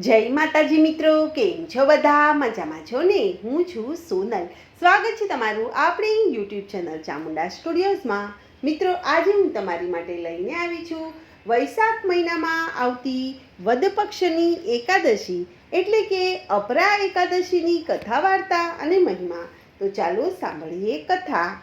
જય માતાજી મિત્રો, કેમ છો બધા? મજામાં છો ને? હું છું સોનલ. સ્વાગત છે તમારું આપણી યુટ્યુબ ચેનલ ચામુંડા સ્ટુડિયોઝમાં. મિત્રો, આજે હું તમારી માટે લઈને આવી છું વૈશાખ મહિનામાં આવતી વદ પક્ષની એકાદશી, એટલે કે અપરા એકાદશીની કથા વાર્તા અને મહિમા. તો ચાલો સાંભળીએ કથા.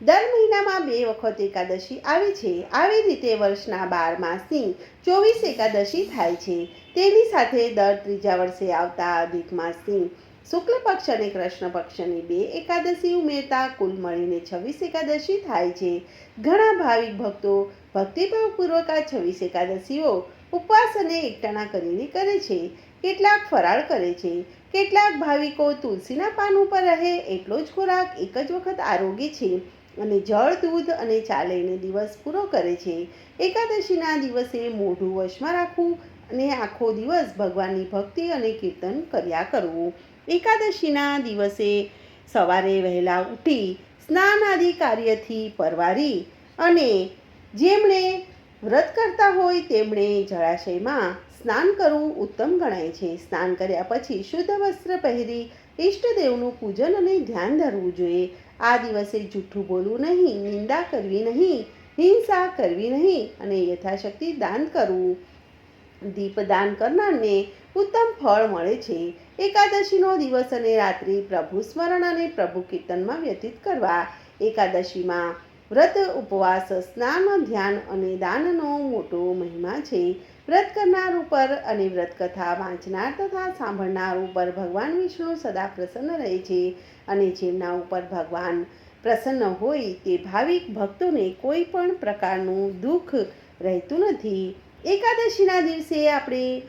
દર મહિનામાં બે વખત એકાદશી આવે છે. આવી રીતે વર્ષના બાર માસની ચોવીસ એકાદશી થાય છે. તેની સાથે દર ત્રીજા વર્ષે આવતા અધિક માસની શુક્લ પક્ષ અને કૃષ્ણ પક્ષની બે એકાદશી ઉમેરતા કુલ મળીને છવ્વીસ એકાદશી થાય છે. ઘણા ભાવિક ભક્તો ભક્તિભાવપૂર્વક આ છવ્વીસ એકાદશીઓ ઉપવાસ અને એકટાણા કરીને કરે છે. કેટલાક ફરાળ કરે છે. કેટલાક ભાવિકો તુલસીના પાન ઉપર રહે, એટલો જ ખોરાક એક જ વખત આરોગે છે. અને જળ દૂધ અને ચા લઈને દિવસ પૂરો કરે છે. એકાદશીના દિવસે મોઢું વશમાં રાખવું અને આખો દિવસ ભગવાનની ભક્તિ અને કીર્તન કર્યા કરવું. એકાદશીના દિવસે સવારે વહેલા ઉઠી સ્નાન આદિ કાર્યથી પરવારી અને જેમણે વ્રત કરતા હોય તેમણે જળાશયમાં સ્નાન કરવું ઉત્તમ ગણાય છે. સ્નાન કર્યા પછી શુદ્ધ વસ્ત્ર પહેરી ઈષ્ટદેવનું પૂજન અને ધ્યાન ધરવું જોઈએ. આ દિવસે જૂઠું બોલવું નહીં, નિંદા કરવી નહીં, હિંસા કરવી નહીં અને યથાશક્તિ દાન કરવું. દીપદાન કરનારને ઉત્તમ ફળ મળે છે. એકાદશીનો દિવસ અને રાત્રિ પ્રભુ સ્મરણ અને પ્રભુ કીર્તનમાં વ્યતીત કરવા. એકાદશીમાં વ્રત, ઉપવાસ, સ્નાન, ધ્યાન અને દાનનો મોટો મહિમા છે. વ્રત કરનાર ઉપર અને વ્રત કથા વાંચનાર તથા સાંભળનાર ઉપર ભગવાન વિષ્ણુ સદા પ્રસન્ન રહે છે અને જેમના ઉપર ભગવાન પ્રસન્ન હોય તે ભાવિક ભક્તોને કોઈ પણ પ્રકારનું દુઃખ રહેતું નથી. એકાદશીના દિવસે આપણે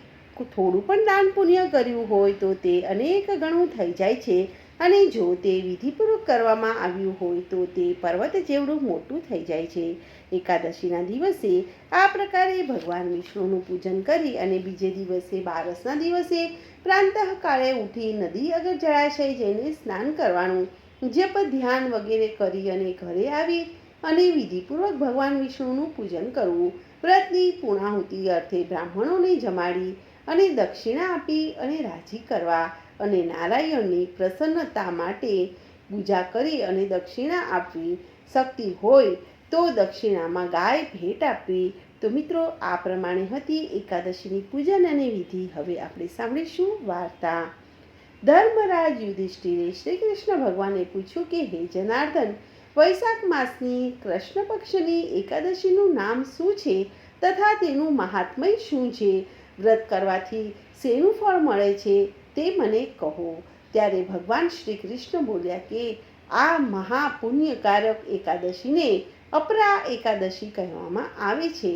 થોડું પણ દાન પુણ્ય કર્યું હોય તો તે અનેક ગણું થઈ જાય છે. અને જો તે વિધિપૂર્વક કરવામાં આવ્યું હોય તો તે પર્વત જેવડું મોટું થઈ જાય છે. એકાદશીના દિવસે આ પ્રકારે ભગવાન વિષ્ણુનું પૂજન કરી અને બીજે દિવસે બારસના દિવસે પ્રાંતઃકાળે ઉઠી નદી અગર જળાશય જઈને સ્નાન કરવાનું, જપ, ધ્યાન વગેરે કરી અને ઘરે આવી અને વિધિપૂર્વક ભગવાન વિષ્ણુનું પૂજન કરવું, વ્રતની પૂર્ણાહુતિ અર્થે બ્રાહ્મણોને જમાડી અને દક્ષિણા આપી અને રાજી કરવા અને નારાયણની પ્રસન્નતા માટે પૂજા કરી અને દક્ષિણા આપવી શક્તિ હોય તો દક્ષિણામાં ગાય ભેટ આપવી. તો મિત્રો, આ પ્રમાણે હતી એકાદશીની પૂજન અને વિધિ. હવે આપણે સાંભળીશું વાર્તા. ધર્મરાજ યુધિષ્ઠિરે શ્રી કૃષ્ણ ભગવાને પૂછ્યું કે, હે જનાર્દન, વૈશાખ માસની કૃષ્ણ પક્ષની એકાદશીનું નામ શું છે? તથા તેનું મહાત્મય શું છે? વ્રત કરવાથી શેનું ફળ મળે છે તે મને કહો. ત્યારે ભગવાન શ્રી કૃષ્ણ બોલ્યા કે, આ મહાપુણ્યકારક એકાદશીને અપરા એકાદશી કહેવામાં આવે છે.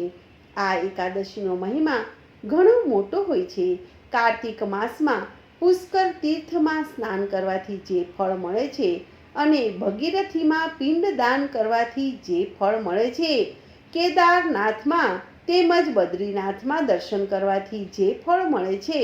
આ એકાદશીનો મહિમા ઘણો મોટો હોય છે. કાર્તિક માસમાં પુષ્કર તીર્થમાં સ્નાન કરવાથી જે ફળ મળે છે અને ભગીરથીમાં પિંડ દાન કરવાથી જે ફળ મળે છે, કેદારનાથમાં તેમજ બદ્રીનાથમાં દર્શન કરવાથી જે ફળ મળે છે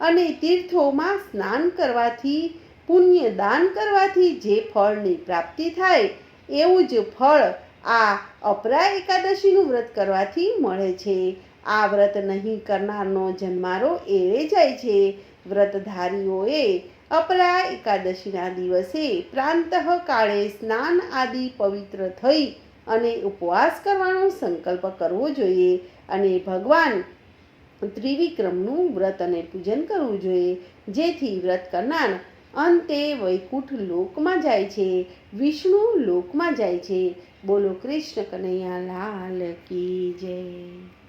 અને તીર્થોમાં સ્નાન કરવાથી, પુણ્ય દાન કરવાથી જે ફળની પ્રાપ્તિ થાય, એવું જ ફળ આ અપરા એકાદશીનું વ્રત કરવાથી મળે છે. આ વ્રત નહીં કરનારનો જન્મારો એળે જાય છે. વ્રતધારીઓએ અપરા એકાદશીના દિવસે પ્રાંતઃ કાળે સ્નાન આદિ પવિત્ર થઈ અને ઉપવાસ કરવાનો સંકલ્પ કરવો જોઈએ અને ભગવાન ત્રિવિક્રમનું વ્રત અને પૂજન કરવું જોઈએ. જેથી વ્રત કરનાર અંતે વૈકુંઠ લોકમાં જાય છે, વિષ્ણુ લોકમાં જાય છે. બોલો કૃષ્ણ કનૈયા, લાલ કી જય.